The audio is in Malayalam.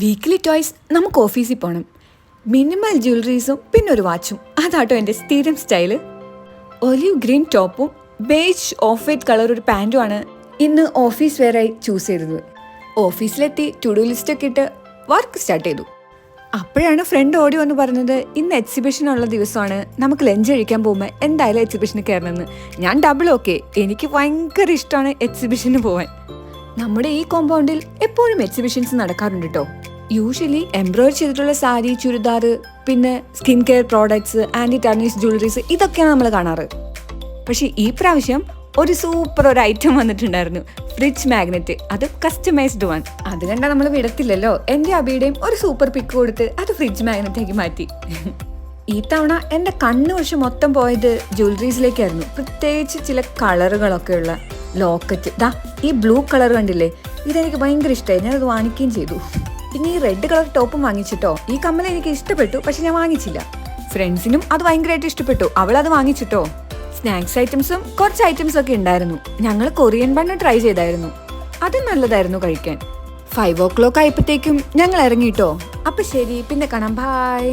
വീക്ക്ലി ടോയ്സ് നമുക്ക് ഓഫീസിൽ പോകണം മിനിമൽ ജ്വല്ലറീസും പിന്നെ ഒരു വാച്ചും അതാട്ടോ എന്റെ സ്ഥിരം സ്റ്റൈൽ ഒലിവ് ഗ്രീൻ ടോപ്പും ബേജ് ഓഫ് വൈറ്റ് കളർ ഒരു പാന്റുമാണ് ഇന്ന് ഓഫീസ് വെയറായി ചൂസ് ചെയ്തത്. ഓഫീസിലെത്തി ടുഡു ലിസ്റ്റ് ഒക്കെ ഇട്ട് വർക്ക് സ്റ്റാർട്ട് ചെയ്തു. അപ്പോഴാണ് ഫ്രണ്ട് ഓടി വന്ന് പറഞ്ഞത് ഇന്ന് എക്സിബിഷൻ ഉള്ള ദിവസമാണ്. നമുക്ക് ലഞ്ച് കഴിക്കാൻ പോകുമ്പോൾ എന്തായാലും എക്സിബിഷന് കയറണമെന്ന് ഞാൻ ഡബിൾ ഓക്കെ എനിക്ക് ഭയങ്കര ഇഷ്ടമാണ് എക്സിബിഷന് പോവാൻ. നമ്മുടെ ഈ കോമ്പൗണ്ടിൽ എപ്പോഴും എക്സിബിഷൻസ് നടക്കാറുണ്ട് കേട്ടോ യൂഷ്വലി എംബ്രോയിഡ് ചെയ്തിട്ടുള്ള സാരി ചുരിദാർ പിന്നെ skin care products anti tarnish jewelleries ഇതൊക്കെയാണ് നമ്മൾ കാണാറ്. പക്ഷേ ഈ പ്രാവശ്യം ഒരു സൂപ്പർ ഒരു ഐറ്റം വന്നിട്ടുണ്ടായിരുന്നു. ഫ്രിഡ്ജ് മാഗ്നറ്റ് അത് കസ്റ്റമൈസ്ഡ് വൺ അത് കണ്ടാൽ നമ്മൾ വിടത്തില്ലല്ലോ. എന്റെ അബിയുടെയും ഒരു സൂപ്പർ പിക്ക് കൊടുത്ത് അത് ഫ്രിഡ്ജ് മാഗ്നറ്റേക്ക് മാറ്റി. ഈ തവണ എന്റെ കണ്ണ് പക്ഷെ മൊത്തം പോയത് ജ്വല്ലറീസിലേക്കായിരുന്നു പ്രത്യേകിച്ച് ചില കളറുകളൊക്കെ ഉള്ള ലോക്കറ്റ്. ദാ ഈ ബ്ലൂ കളർ കണ്ടില്ലേ? ഇതെനിക്ക് ഭയങ്കര ഇഷ്ടമായി ഞാനത് വാങ്ങിക്കുകയും ചെയ്തു. പിന്നെ ഈ റെഡ് കളർ ടോപ്പും വാങ്ങിച്ചിട്ടോ? ഈ കമ്മൽ എനിക്ക് ഇഷ്ടപ്പെട്ടു പക്ഷെ ഞാൻ വാങ്ങിച്ചില്ല. ഫ്രണ്ട്സിനും അത് ഭയങ്കരമായിട്ട് ഇഷ്ടപ്പെട്ടു. അവൾ അത് വാങ്ങിച്ചിട്ടോ? സ്നാക്സ് ഐറ്റംസും കുറച്ച് ഐറ്റംസും ഒക്കെ ഉണ്ടായിരുന്നു. ഞങ്ങൾ കൊറിയൻ ബണ്ണ് ട്രൈ ചെയ്തായിരുന്നു. അത് നല്ലതായിരുന്നു കഴിക്കാൻ. ഫൈവ് ഓ ക്ലോക്ക് ആയപ്പോഴത്തേക്കും ഞങ്ങൾ ഇറങ്ങിയിട്ടോ അപ്പൊ ശരി പിന്നെ കാണാം. ബായ്